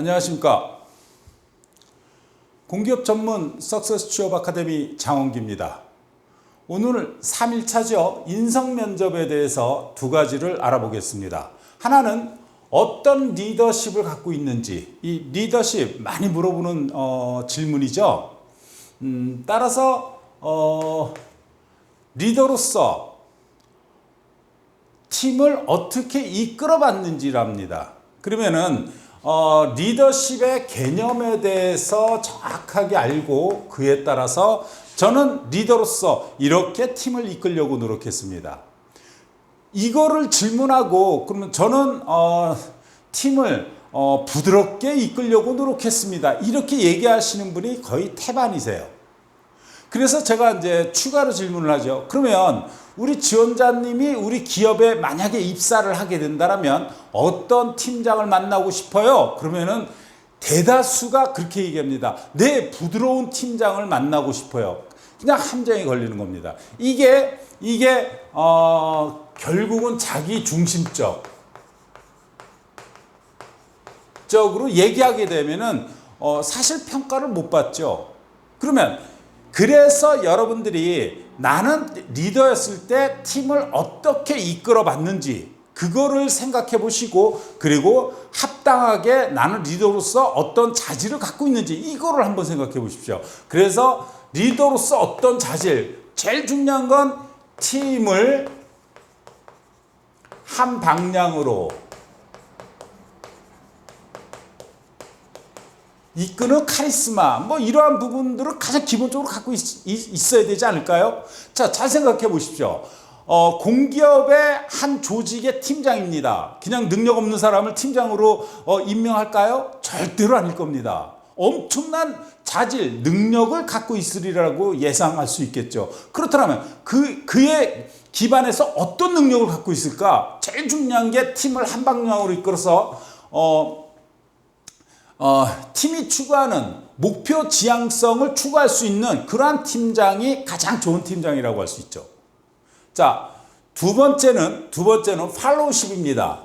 안녕하십니까. 공기업 전문 석세스 취업 아카데미 장원기입니다. 오늘 3일차죠. 인성 면접에 대해서 두 가지를 알아보겠습니다. 하나는 어떤 리더십을 갖고 있는지, 이 리더십 많이 물어보는 어, 질문이죠. 음, 따라서 어, 리더로서 팀을 어떻게 이끌어 봤는지랍니다. 그러면은 어, 리더십의 개념에 대해서 정확하게 알고 그에 따라서 저는 리더로서 이렇게 팀을 이끌려고 노력했습니다. 이거를 질문하고 그러면 저는 어, 팀을 어, 부드럽게 이끌려고 노력했습니다. 이렇게 얘기하시는 분이 거의 태반이세요. 그래서 제가 이제 추가로 질문을 하죠. 그러면 우리 지원자님이 우리 기업에 만약에 입사를 하게 된다면 어떤 팀장을 만나고 싶어요? 그러면은 대다수가 그렇게 얘기합니다. 네, 부드러운 팀장을 만나고 싶어요. 그냥 함정이 걸리는 겁니다. 이게 이게 어, 결국은 자기 중심적 적으로 얘기하게 되면은 어, 사실 평가를 못 받죠. 그러면 그래서 여러분들이 나는 리더였을 때 팀을 어떻게 이끌어 봤는지 그거를 생각해 보시고 그리고 합당하게 나는 리더로서 어떤 자질을 갖고 있는지 이거를 한번 생각해 보십시오. 그래서 리더로서 어떤 자질 제일 중요한 건 팀을 한 방향으로 이끄는 카리스마 뭐 이러한 부분들을 가장 기본적으로 갖고 있, 어야 되지 않을까요? 자, 잘 생각해 보십시오. 어, 공기업의 한 조직의 팀장입니다. 그냥 능력 없는 사람을 팀장으로 어, 임명할까요? 절대로 아닐 겁니다. 엄청난 자질, 능력을 갖고 있으리라고 예상할 수 있겠죠. 그렇다면 그, 그의 기반에서 어떤 능력을 갖고 있을까? 제일 중요한 게 팀을 한 방향으로 이끌어서 어, 어, 팀이 추구하는 목표 지향성을 추구할 수 있는 그러한 팀장이 가장 좋은 팀장이라고 할 수 있죠. 자, 두 번째는 두 번째는 팔로우십입니다.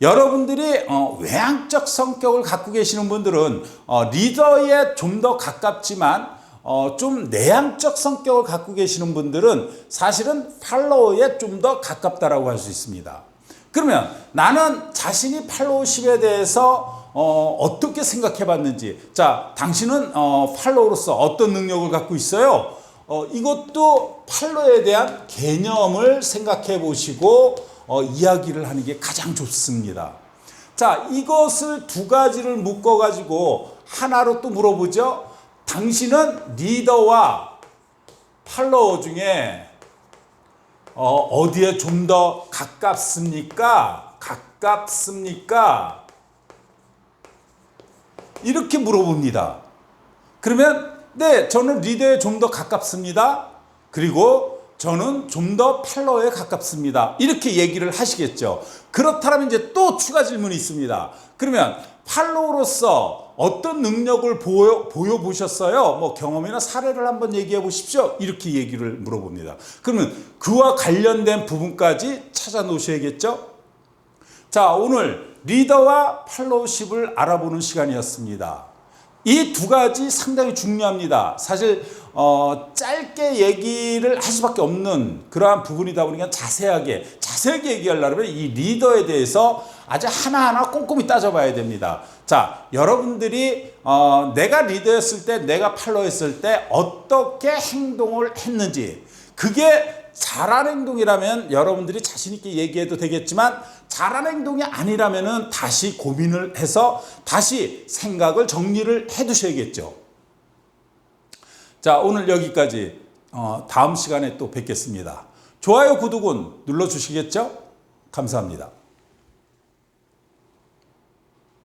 여러분들이 어, 외향적 성격을 갖고 계시는 분들은 어, 리더에 좀 더 가깝지만 어, 좀 내향적 성격을 갖고 계시는 분들은 사실은 팔로우에 좀 더 가깝다라고 할 수 있습니다. 그러면 나는 자신이 팔로우십에 대해서 어, 어떻게 생각해 봤는지. 자, 당신은 어, 팔로우로서 어떤 능력을 갖고 있어요? 어, 이것도 팔로에 대한 개념을 생각해 보시고 어, 이야기를 하는 게 가장 좋습니다. 자, 이것을 두 가지를 묶어 가지고 하나로 또 물어보죠. 당신은 리더와 팔로워 중에 어, 어디에 좀 더 가깝습니까? 가깝습니까? 이렇게 물어봅니다. 그러면 네, 저는 리더에 좀 더 가깝습니다. 그리고 저는 좀 더 팔로에 가깝습니다. 이렇게 얘기를 하시겠죠. 그렇다면 이제 또 추가 질문이 있습니다. 그러면 팔로우로서 어떤 능력을 보여, 보여보셨어요? 뭐 경험이나 사례를 한번 얘기해 보십시오. 이렇게 얘기를 물어봅니다. 그러면 그와 관련된 부분까지 찾아 놓으셔야겠죠? 자, 오늘 리더와 팔로우십을 알아보는 시간이었습니다. 이 두 가지 상당히 중요합니다. 사실 어, 짧게 얘기를 할 수밖에 없는 그러한 부분이다 보니까 자세하게 자세하게 얘기하려면 이 리더에 대해서 아주 하나하나 꼼꼼히 따져봐야 됩니다. 자, 여러분들이 어, 내가 리더였을 때, 내가 팔로했을 때 어떻게 행동을 했는지 그게 잘한 행동이라면 여러분들이 자신 있게 얘기해도 되겠지만 잘한 행동이 아니라면은 다시 고민을 해서 다시 생각을 정리를 해 두셔야겠죠. 자, 오늘 여기까지 어, 다음 시간에 또 뵙겠습니다. 좋아요, 구독은 눌러 주시겠죠? 감사합니다.